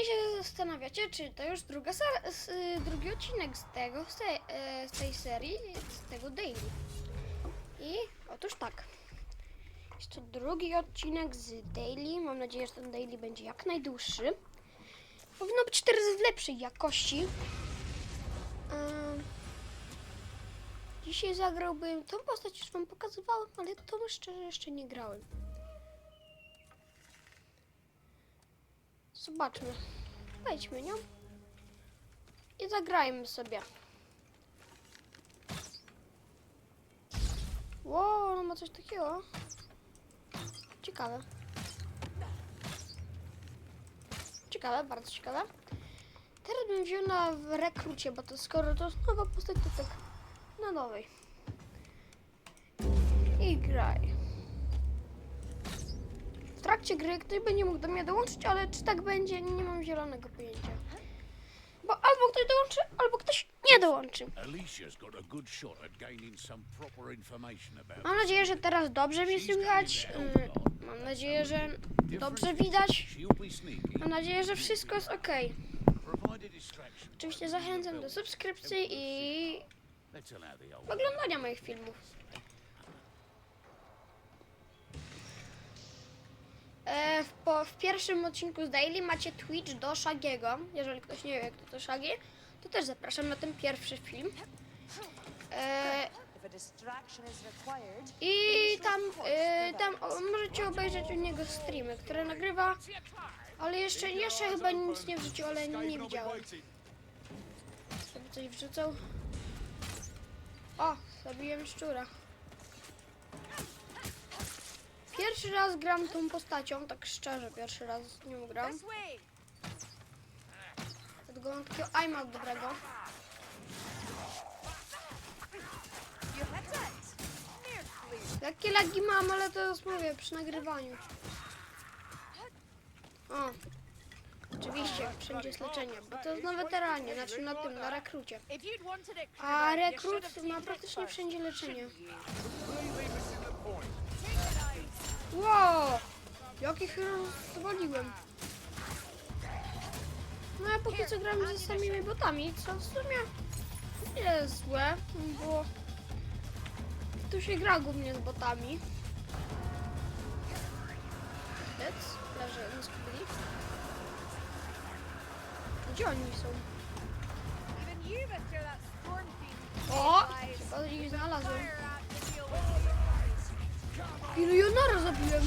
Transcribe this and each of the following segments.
pewnie się zastanawiacie, czy to już druga y, drugi odcinek z tego, z tej, e, z tej serii, z tego daily. I otóż tak. Jest to drugi odcinek z daily. Mam nadzieję, że ten daily będzie jak najdłuższy. Powinno być teraz w lepszej jakości. Ym, Dzisiaj zagrałbym tą postać, już wam pokazywałem, ale tą szczerze jeszcze nie grałem. Zobaczmy. Wejdźmy nią. I zagrajmy sobie. Wow, no ma coś takiego. Ciekawe. Ciekawe, bardzo ciekawe. Teraz bym wziął na rekrucie, bo to skoro to jest nowa postać, to tak na nowej. I graj. Trakcie gry ktoś będzie mógł do mnie dołączyć, ale czy tak będzie, nie mam zielonego pojęcia. Bo albo ktoś dołączy, albo ktoś nie dołączy. Mam nadzieję, że teraz dobrze mnie słychać. Ym, Mam nadzieję, że dobrze widać. Mam nadzieję, że wszystko jest ok. Oczywiście zachęcam do subskrypcji i oglądania moich filmów. E, w, po, w pierwszym odcinku z Daily macie Twitch do Shagiego. Jeżeli ktoś nie wie, jak to Shaggy, to też zapraszam na ten pierwszy film. E, I tam, e, tam o, możecie obejrzeć u niego streamy, które nagrywa, ale jeszcze, jeszcze chyba nic nie wrzucił, ale nie widziałem. Coś wrzucał. O, zabiłem szczura. Pierwszy raz gram tą postacią, tak szczerze, pierwszy raz z nią gram. Dlatego mam takiego aima dobrego. Jakie lagi mam, ale to już mówię przy nagrywaniu. O, oczywiście, wszędzie jest leczenie, bo to jest na weteranie, znaczy na tym, na rekrucie. A rekrut ma praktycznie wszędzie leczenie. Wow! Jakich rozwaliłem. No ja póki co gram ze samymi botami, co w sumie nie jest złe, bo tu się gra głównie z botami. Lec, leży jeden z kubli. Gdzie oni są? O! Chyba ich znalazłem. Jonara zabiłem?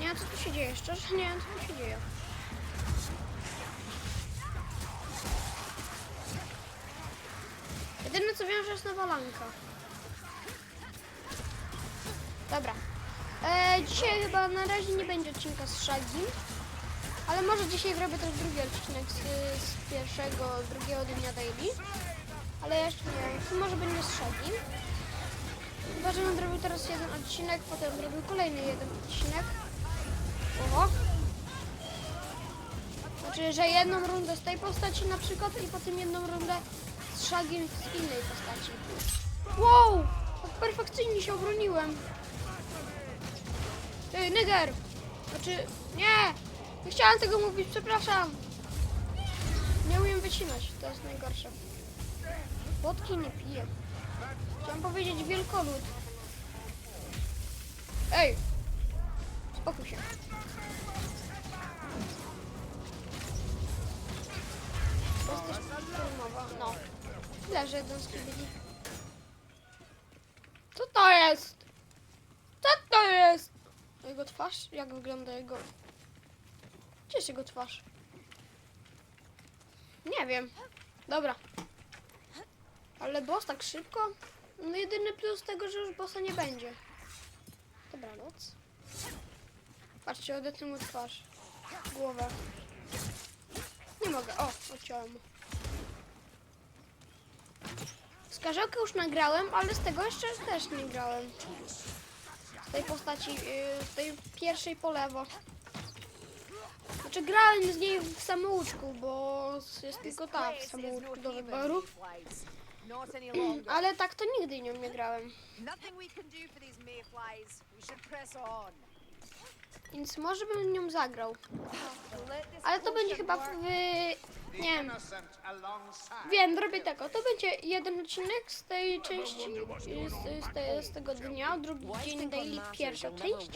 Nie wiem co tu się dzieje, szczerze nie wiem co tu się dzieje. Jedyne co wiem, że jest nawalanka. Dobra. E, dzisiaj chyba na razie nie będzie odcinka z Shaggy. Ale może dzisiaj zrobię też drugi odcinek z, z pierwszego, drugiego dnia daily. Ale jeszcze nie wiem, może będzie Shaggy. Chyba, że będę robił teraz jeden odcinek, potem zrobił kolejny jeden odcinek. Oho. Znaczy, że jedną rundę z tej postaci na przykład i potem jedną rundę z Shagiem z innej postaci. Wow! Tak perfekcyjnie się obroniłem. Ty, Niger! Znaczy, nie! Nie chciałem tego mówić, przepraszam. Nie umiem wycinać, to jest najgorsze. Wodki nie piję. Chciałem powiedzieć wielkolud. Ej! Spokój się. Jesteś filmowa. No. Leży jeden z kibili. Co to jest? Co to jest? Jego twarz? Jak wygląda jego... Gdzie jest jego twarz? Nie wiem. Dobra. Ale boss tak szybko? No jedyny plus tego, że już bossa nie będzie. Dobranoc. Patrzcie, odetnę mu twarz. Głowę. Nie mogę. O, odciąłem. Skarżałkę już nagrałem, ale z tego jeszcze też nie grałem. Z tej postaci, yy, z tej pierwszej po lewo. Znaczy grałem z niej w samouczku, bo jest tylko ta w samouczku do wyboru. Ale tak to nigdy nią nie grałem. Więc może bym nią zagrał. Ale to będzie chyba w... Nie wiem. Wiem, zrobię tego. To będzie jeden odcinek z tej części, z, z, z tego dnia, drugi dzień daily, pierwsza część.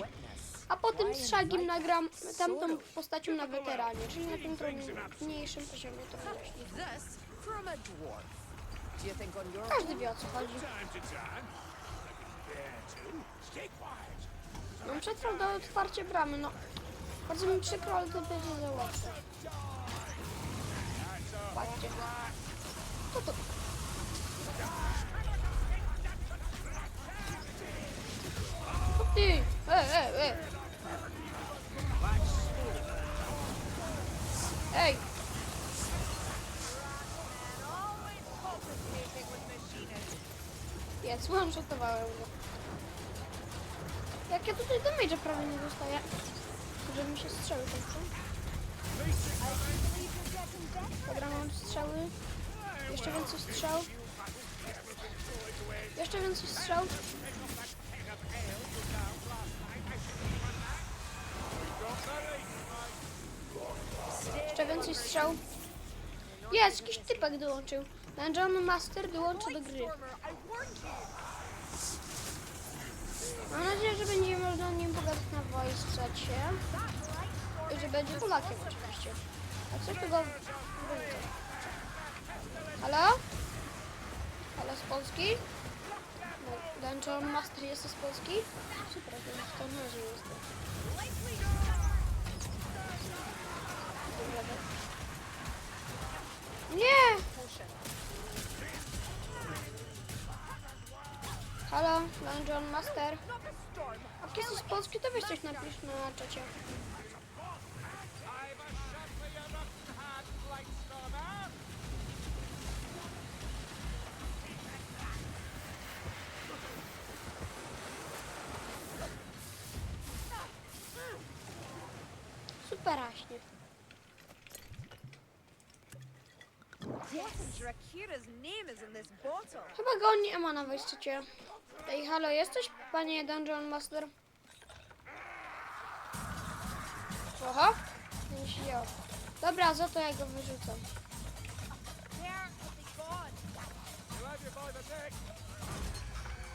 A potem z Shagim nagram tamtą postacią na weteranie, czyli na tym trudniejszym poziomie trudności. Każdy wie o co chodzi. No przetrwał do otwarcia bramy, no. Bardzo mi przykro, ale to będzie za łatwe. Patrzcie. Co to? Ty! E, e, e! Ej! Jest, one-shotowałem go. Jak ja tutaj damage'a prawie nie dostaję. Żeby mi się strzały kończą. Dobra, mam strzały. Jeszcze więcej strzał. Jeszcze więcej strzał. Jeszcze więcej strzał. Jest, jakiś typek dołączył. Dungeon Master dołączył do gry. Mam nadzieję, że będzie można nim pogadać na chacie. I że będzie Polakiem oczywiście. A coś tego. Halo? Halo z Polski? No, Dungeon Master jest z Polski? Super, to w tonerze Nie! Halo, Dungeon Master. Storm. Jak jesteś z Polski, to weź coś napisz na czacie. Nie ma na wejściecie. Ej, halo, jesteś, panie Dungeon Master? Oho, nie się działo. Dobra, za to ja go wyrzucam.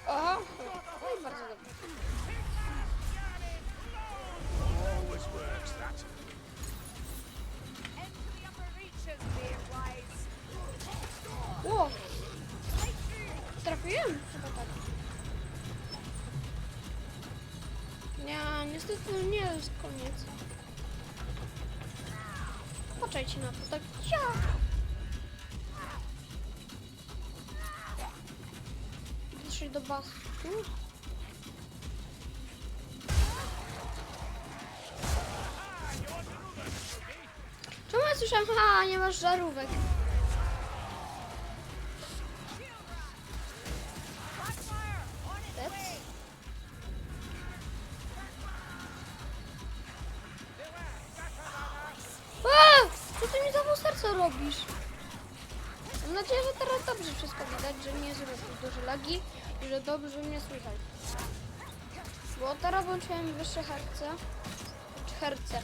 Oho, no i bardzo dobrze. Always trafiłem? Chyba tak. Nie, niestety nie jest koniec. Poczekajcie na to, tak ja. Doszli do basu. Czemu ja słyszałem, ha, nie masz żarówek? Wyższe herce, czy herce,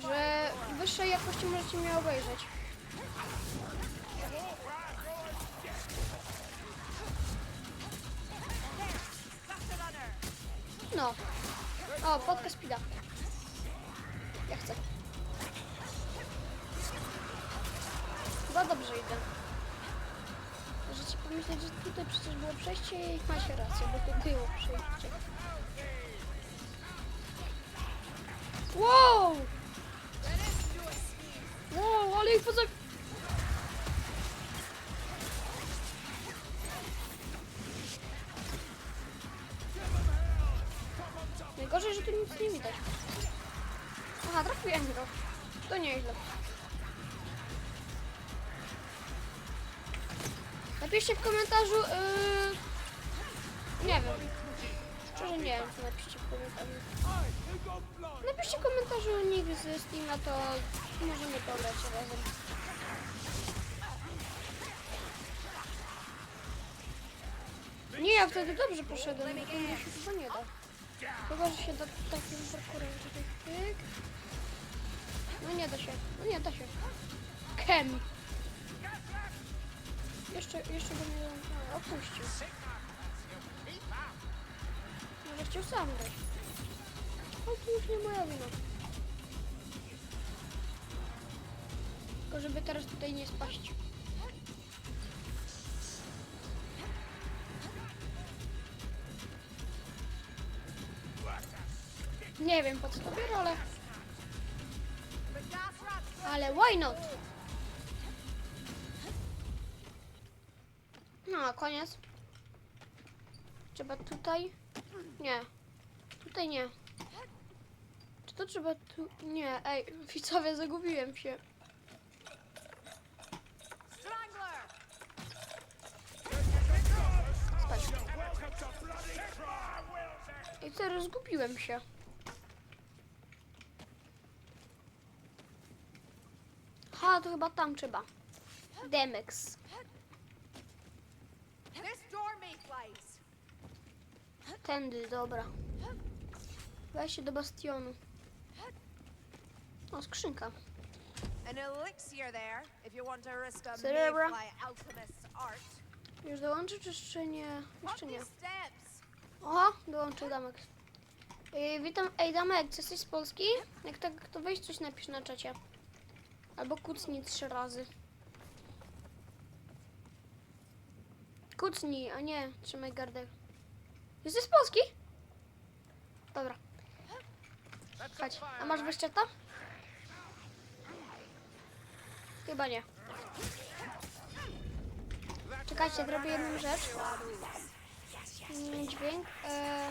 że wyższej jakości możecie mnie obejrzeć. No. O, podcast Spida. Ja chcę. Chyba dobrze idę. Możecie pomyśleć, że tutaj przecież było przejście i macie rację, bo tu było przejście. Wow! Wow, ale ich poza... Najgorzej, że tu nic nie widać. Aha, trafiłem go. To nieźle. Napiszcie w komentarzu... Yy... Nie wiem. Szczerze nie wiem, co napiszcie w komentarzu. Napiszcie w komentarzu nick ze Steama, to możemy pograć razem. ja wtedy dobrze poszedłem, bo tędy się chyba nie da. Chyba, że się da takim parkurem tutaj pyk. No nie da się, no nie da się. Kem. Jeszcze, jeszcze go nie opuścił. No chciał sam grać. No to już nie moja wina. Tylko żeby teraz tutaj nie spaść. Nie wiem po co to biorę, ale... Ale why not? No, koniec. Trzeba tutaj... Nie. Tutaj nie. Czy to trzeba tu... Nie, ej, widzowie, zagubiłem się. I teraz zgubiłem się. Ha, to chyba tam trzeba. Demex. Tędy, dobra. Weź się do bastionu. O, skrzynka. An elixir there, if you want to risk a Cerebra. mayfly alchemist's art. Już dołączy, czy jeszcze nie? Jeszcze nie. Oho, dołączył Damek. Ej, witam, ej Damek, czy jesteś z Polski? Jak tak, to weź coś napisz na czacie. Albo kucnij trzy razy. Kucnij, a nie, trzymaj gardę. Jesteś z Polski? Dobra, chodź. A masz wyszczeta? Chyba nie. Czekajcie, zrobię jedną rzecz. Mm, Dźwięk. E...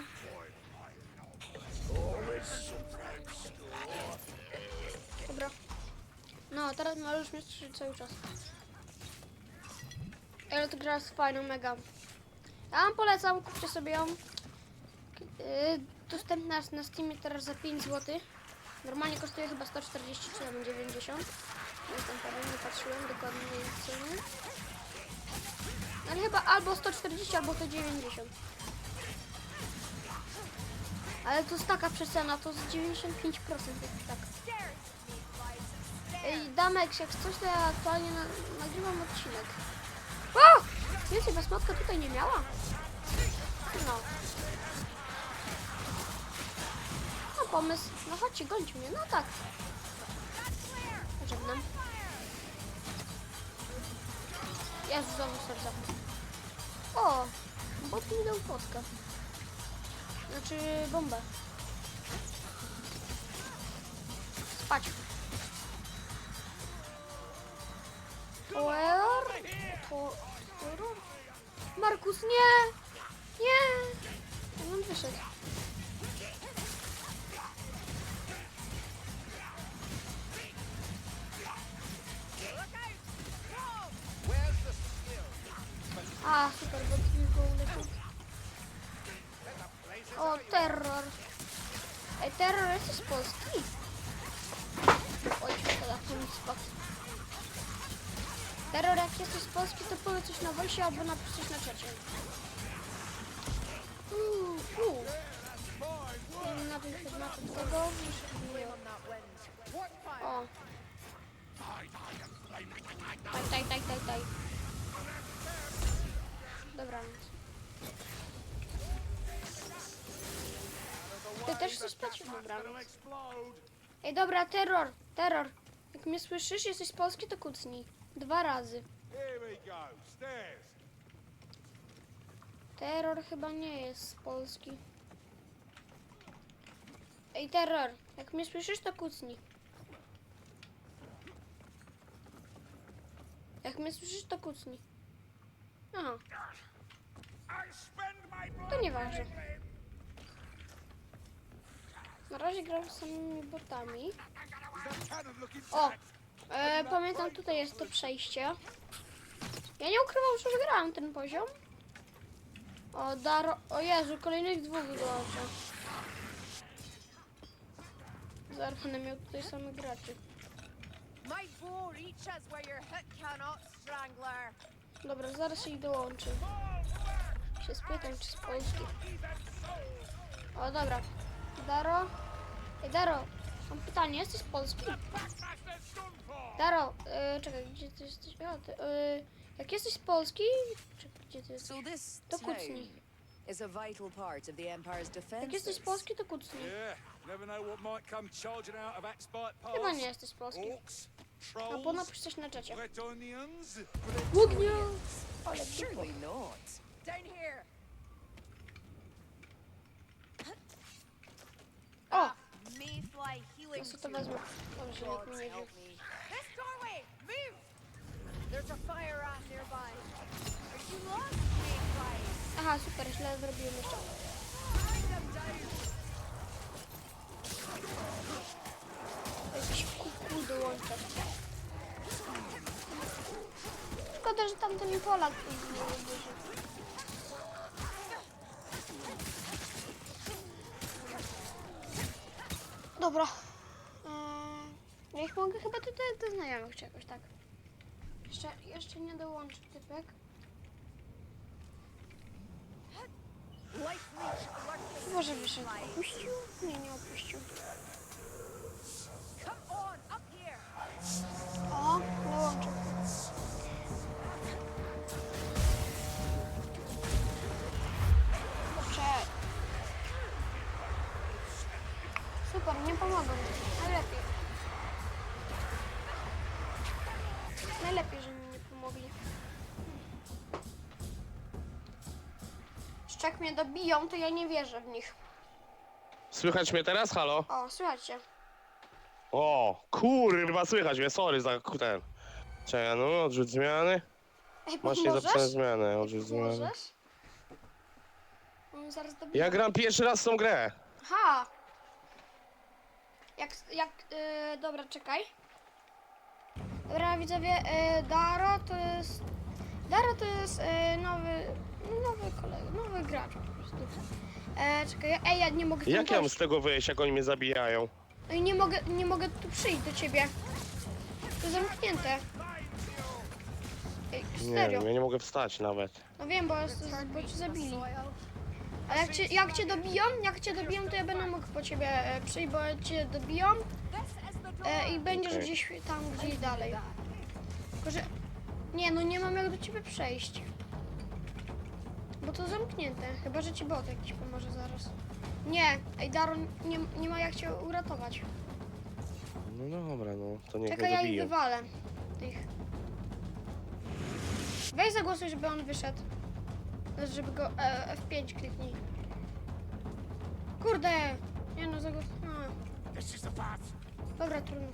Dobra. No, teraz możesz słyszeć cały czas. Ale to gra jest fajna, mega. Wam polecam, kupcie sobie ją. Yy, dostępna na Steamie teraz za 5 zł. Normalnie kosztuje chyba 140 czy tam 90. Nie Jestem pewien, nie patrzyłem dokładnie ceny. Ale chyba albo 140, albo 190. Ale to jest taka przecena, to z 95% jakoś tak. Ej, Damek, jak coś, to ja aktualnie na, nagrywam odcinek. O! Więcej was matka tutaj nie miała? No. No pomysł. No chodźcie, gońcie mnie. No tak. Żegnam. Jezu, znowu serca. O! Bot mi dał potkę. Znaczy bombę. Spać. Power? Po... Markus, nie! Nie! Ja on wyszedł. A, super, bo go uleczył. O, terror. Ej, terror jesteś z Polski? Oj, telefon mi spadł. Terror, jak jesteś z Polski, to powiedz coś na wojsie albo napisz na czacie. Uuu, uuu. Na tym tym tego. O. Daj, daj, daj, daj, daj. Dobranoc. Ty też chcesz spać? Dobranoc. Ej, dobra, terror, terror. Jak mnie słyszysz, jesteś z Polski, to kucnij. Dwa razy. Here we go. Terror chyba nie jest z Polski. Ej, terror, jak mnie słyszysz, to kucnij. Jak mnie słyszysz, to kucnij. Aha, blood. to nieważne. Na razie gram z samymi botami. O, e, pamiętam, tutaj jest to przejście. Ja nie ukrywam, że wygrałem ten poziom. O, Daro... O Jezu, kolejnych dwóch. Zaraz będę miał tutaj samych graczy. Dobra, zaraz ich dołączę. Się spytam, czy z Polski. O, dobra. Daro. Ej, Daro, mam pytanie, jesteś z Polski? Daro, y, czekaj, gdzie ty jesteś? O, ty, y, jak jesteś z Polski, czekaj, gdzie ty jesteś? So this To town kucnij. is a vital part of the Empire's defense. Jak jesteś z Polski, to kucnij. Yeah, never know what might come charging out of Axbite Pass. Chyba nie jesteś z Polski. Orcs, No, trolls, bo napisz coś na czacie. Bretonians. Ługnia! Ale dupo. Surely not. Down here. O! Ah, Mayfly Ja healing. sobie to wezmę. Dobrze, nikt God mnie nie help wie. Aha, super, źle zrobiłem jeszcze. Jakiś kuku dołącza. Szkoda, że tamten Polak nie bierze. Dobra. Ja ich mogę chyba tutaj do znajomych czy jakoś tak. Jeszcze, jeszcze nie dołączy typek. Może wyszedł. Opuścił? Nie, nie opuścił. Jeszcze jak mnie dobiją, to ja nie wierzę w nich. Słychać mnie teraz? Halo? O, słuchajcie. O, kurwa, słychać mnie, sorry za ten. Czekaj, no, odrzuć zmiany. Ej, Masz nie zapisane zmiany, odrzuć zmiany. Możesz? On zaraz. Ja gram pierwszy raz tą grę. Aha! Jak, jak, yy, dobra, czekaj. Dobra, widzowie, yy, Daro to jest, Daro to jest yy, nowy, nowy kolega, nowy gracz po prostu. E, czekaj, ej, ja nie mogę tam Jak ja mam dojść. z tego wyjść, jak oni mnie zabijają? No i nie mogę, nie mogę tu przyjść do ciebie. To zamknięte. Ej, Nie serio. wiem, ja nie mogę wstać nawet. No wiem, bo, jest, bo cię zabili. A jak cię, jak cię dobiją, jak cię dobiją, to ja będę mógł po ciebie e, przyjść, bo cię dobiją e, i będziesz Okej. gdzieś tam, gdzieś dalej. Tylko, że... Nie, no nie mam jak do ciebie przejść. Bo to zamknięte, chyba, że ci bot jakiś pomoże zaraz. Nie, ej Daron, nie, nie ma jak cię uratować. No dobra, no, to niech Czekaj, mnie ja ich dobiją. wywalę. Tych. Weź zagłosuj, żeby on wyszedł. Znaczy, Żeby go e, F5 kliknij. Kurde! Nie no, path. dobra, trudno.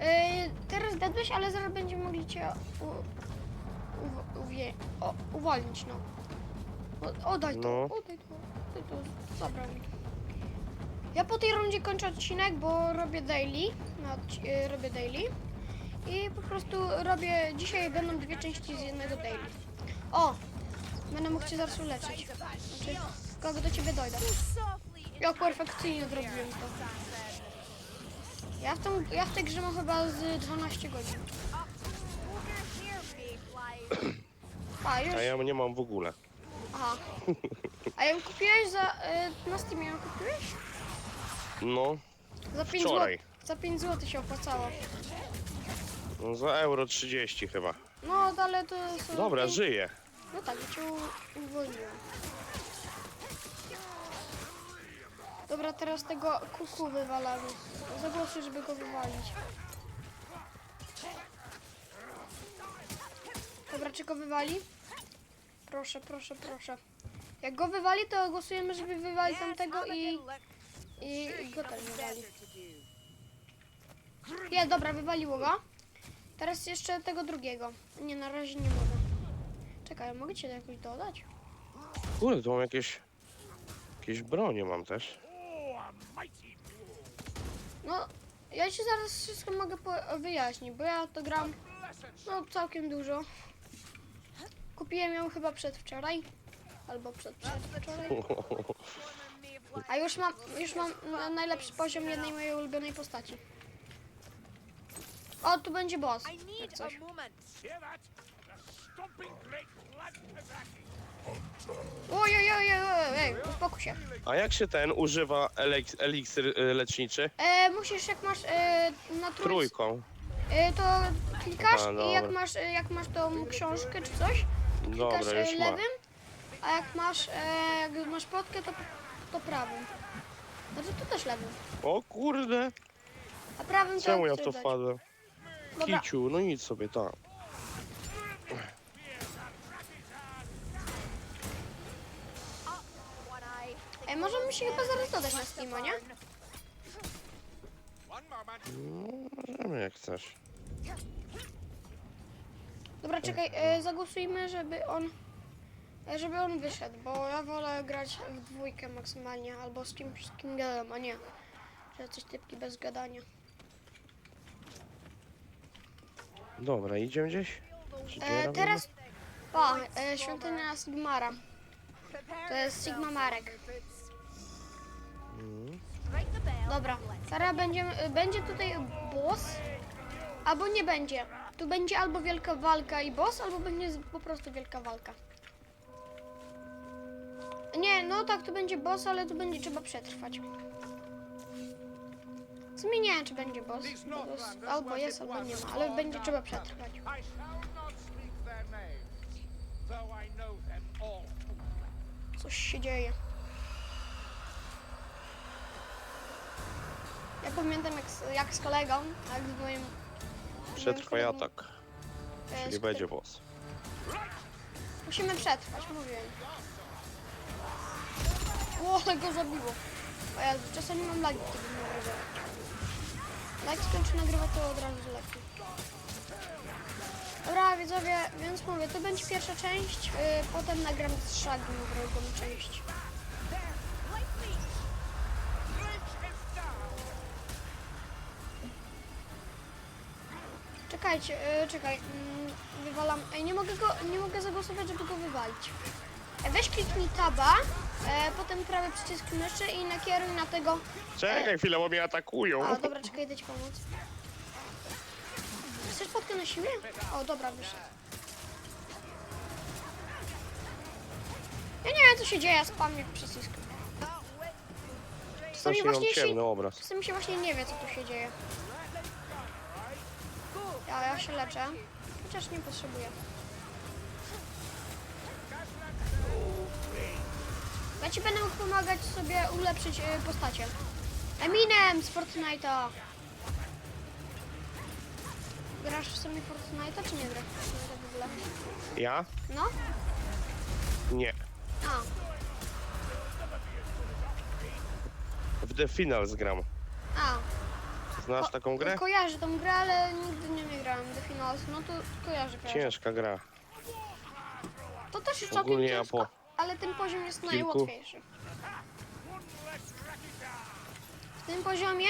E, teraz dadłeś, ale zaraz będziemy mogli cię u, u, uwie, o, uwolnić, no. O, oddaj to, No. oddaj to, oddaj to, zabrał mi. Ja po tej rundzie kończę odcinek, bo robię daily, na, odci- e, robię daily i po prostu robię, dzisiaj będą dwie części z jednego daily. O, będę mógł cię zaraz uleczyć. Znaczy, kogo do ciebie dojdę. Ja perfekcyjnie zrobiłem to. Ja w, tą, ja w tej grze mam chyba z 12 godzin. A, już? A ja nie mam w ogóle. Aha. A ją kupiłeś za, y, na Steamie ją kupiłeś? No, Za 5 Wczoraj. zł. Za 5 zł się opłacało. no za euro 30 chyba. No, ale to są... Dobra, żyję. No tak, ja cię u- uwolniłem. Dobra, teraz tego kuku wywalamy. Zagłosuj, żeby go wywalić. Dobra, czy go wywali? Proszę, proszę, proszę. Jak go wywali, to głosujemy, żeby wywalić tamtego i, i, i go też wywali. to. Nie, dobra, wywaliło go. Teraz jeszcze tego drugiego. Nie, na razie nie mogę. Czekaj, mogę cię jakoś dodać? Kurde, tu mam jakieś... Jakieś bronie mam też. No, ja ci zaraz wszystko mogę wyjaśnić, bo ja to gram no całkiem dużo. Kupiłem ją chyba przedwczoraj. Albo przed przedwczoraj. A już mam, już mam na najlepszy poziom jednej mojej ulubionej postaci. O, tu będzie boss. I Jak need coś. a moment. Hear that? The stomping great blood attacking. Oj, oj, oj, oj, oj, ej, uspokój się. A jak się ten używa eliks, eliksir y, leczniczy? E, musisz, jak masz e, na trójce, Trójką. e, to klikasz Aha, i jak dobra. masz, e, jak masz tą książkę czy coś, klikasz Dobra, e, już ma. lewym, a jak masz, e, jak masz potkę, to, to prawym. Znaczy to też lewym. O kurde, A prawym to czemu ja w to dać. wpadłem? Dobra, Kiciu, no nic sobie, tak. E, możemy się chyba zaraz dodać na Steama, nie? One moment. No, możemy jak chcesz. Dobra, czekaj, e, zagłosujmy, żeby on, e, żeby on wyszedł, bo ja wolę grać w dwójkę maksymalnie, albo z kimś, z kim gadam, a nie, że coś typki bez gadania. Dobra, idziemy gdzieś? Czy gdzie E, robimy? teraz, pa, e, świątynia Sigmara, to jest Sigma Marek. Bell. Dobra, teraz będziemy, będzie tutaj boss, albo nie będzie. Tu będzie albo wielka walka i boss, albo będzie po prostu wielka walka. Nie, no tak, tu będzie boss, ale tu będzie trzeba przetrwać. Wiem, czy będzie boss. Albo jest, albo nie ma, ale będzie trzeba przetrwać. Coś się dzieje. Ja pamiętam jak z, jak z kolegą, jak z moim... Przetrwaj moim atak, czyli z będzie którym- boss. Musimy przetrwać, mówiłem. O, ale go zabiło. O ja czasami mam lagi, kiedy nagrywam. Jak skończy nagrywać, to od razu lepiej. Dobra, widzowie, więc mówię, to będzie pierwsza część, yy, potem nagram z Shagiem drugą część. Czekajcie, yy, czekaj, mm, wywalam, Ej, nie mogę go, nie mogę zagłosować, żeby go wywalić. E, Weź kliknij taba, e, potem prawy przycisk myszy i nakieruj na tego... Czekaj chwilę, bo mnie atakują. A, dobra, czekaj, idę ci pomóc. Chcesz fotkę na siłę? O, dobra, wyszedł. Ja nie wiem, co się dzieje, ja spamię przycisk. Czasami Strasznie mam właśnie, się, ciemny obraz. czasami się właśnie nie wie, co tu się dzieje. Ja, ja się leczę, chociaż nie potrzebuję. Ja ci będę mógł pomagać sobie ulepszyć y, postacie. Eminem z Fortnite'a. Grasz w sumie Fortnite'a, czy nie grasz w Fortnite'a w ogóle? Ja? No? Nie. A, W The Finals gram. a. Znasz taką grę? Kojarzę tą grę, ale nigdy nie, grałem do finału. No to kojarzę, kojarzę. Ciężka gra. To też jest całkiem ciężko, po ale ten poziom jest kilku- najłatwiejszy. W tym poziomie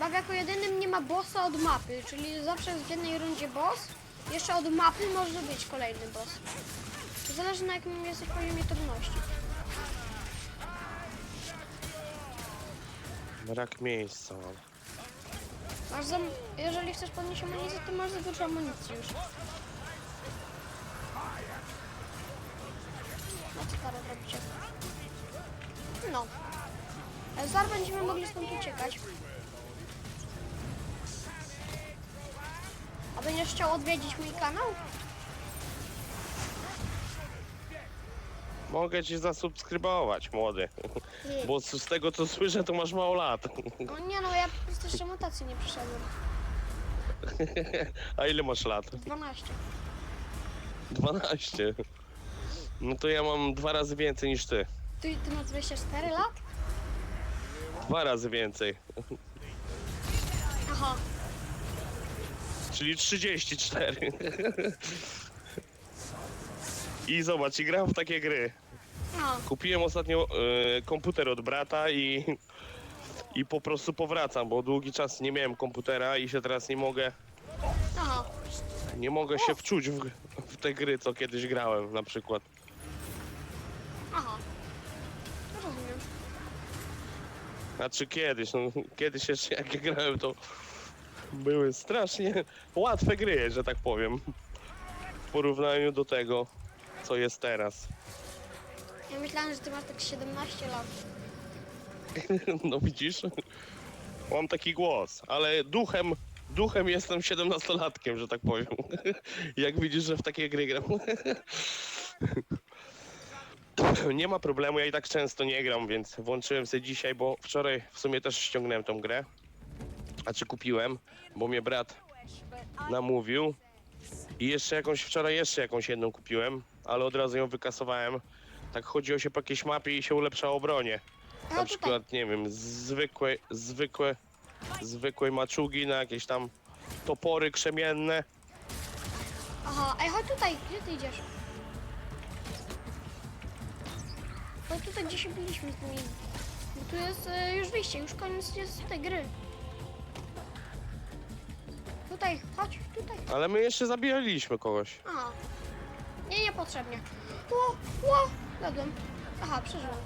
bag jako jedynym nie ma bossa od mapy, czyli zawsze jest w jednej rundzie boss, jeszcze od mapy może być kolejny boss. To zależy na jakim jesteś poziomie trudności. Brak miejsca mam. Masz za, jeżeli chcesz podnieść amunicję, to masz za dużo amunicji już. No co robicie? No. Zaraz będziemy mogli stąd uciekać. A będziesz chciał odwiedzić mój kanał? Mogę ci zasubskrybować, młody. Nie. Bo z z tego co słyszę, to masz mało lat. No nie no, ja po prostu jeszcze mutacji nie przeszedłem. A ile masz lat? 12. 12. No to ja mam dwa razy więcej niż ty. Ty, ty masz 24 lat? Dwa razy więcej. Aha. Czyli 34. I zobacz, i gram w takie gry. No. Kupiłem ostatnio e, komputer od brata i, i po prostu powracam, bo długi czas nie miałem komputera i się teraz nie mogę, Aha. nie mogę się wczuć w, w te gry, co kiedyś grałem na przykład. Aha. No Rozumiem. Znaczy kiedyś, no kiedyś jeszcze jak ja grałem, to były strasznie łatwe gry, że tak powiem. W porównaniu do tego, co jest teraz. Ja myślałem, że ty masz tak 17 lat. No widzisz? Mam taki głos, ale duchem, duchem jestem 17-latkiem, że tak powiem. Jak widzisz, że w takie gry gram. Nie ma problemu, ja i tak często nie gram, więc włączyłem sobie dzisiaj, bo wczoraj w sumie też ściągnąłem tą grę. A czy kupiłem, bo mnie brat namówił. I jeszcze jakąś, wczoraj jeszcze jakąś jedną kupiłem, ale od razu ją wykasowałem. Tak chodziło się po jakiejś mapie i się ulepszało bronię. A Na tutaj. przykład, nie wiem, zwykłe, zwykłe, zwykłej maczugi na jakieś tam topory krzemienne. Aha, ej, chodź tutaj, gdzie ty idziesz? Chodź tutaj, gdzie się biliśmy z nimi. Bo tu jest e, już wyjście, już koniec jest tej gry. Tutaj, chodź, tutaj. Ale my jeszcze zabijaliśmy kogoś. Aha. Nie, niepotrzebnie. Ło, ło, jadłem. Aha, przeżyłem.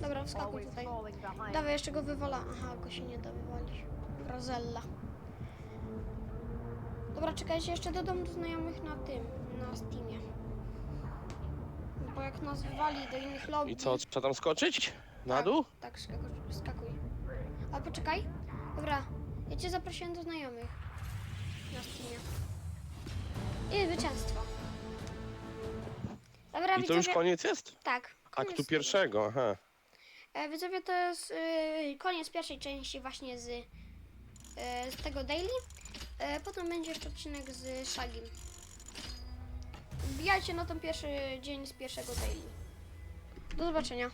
Dobra, wskakuj tutaj. Dawaj, jeszcze go wywala. Aha, go się nie da wywalić. Rozella. Dobra, czekajcie, jeszcze dodam do znajomych na tym, na Steamie. Bo jak nas wywali do innych lobby... I co, trzeba tam skoczyć? Na tak, dół? Tak, skakuj. skakuj. Ale poczekaj. Dobra, ja cię zaprosiłem do znajomych na Steamie. I zwycięstwo. Dobra, I to już koniec jest? Tak. koniec Aktu pierwszego, aha. E, widzowie, to jest y, koniec pierwszej części właśnie z, y, z tego daily. E, potem będzie jeszcze odcinek z Shagim. Wbijajcie na ten pierwszy dzień z pierwszego daily. Do zobaczenia.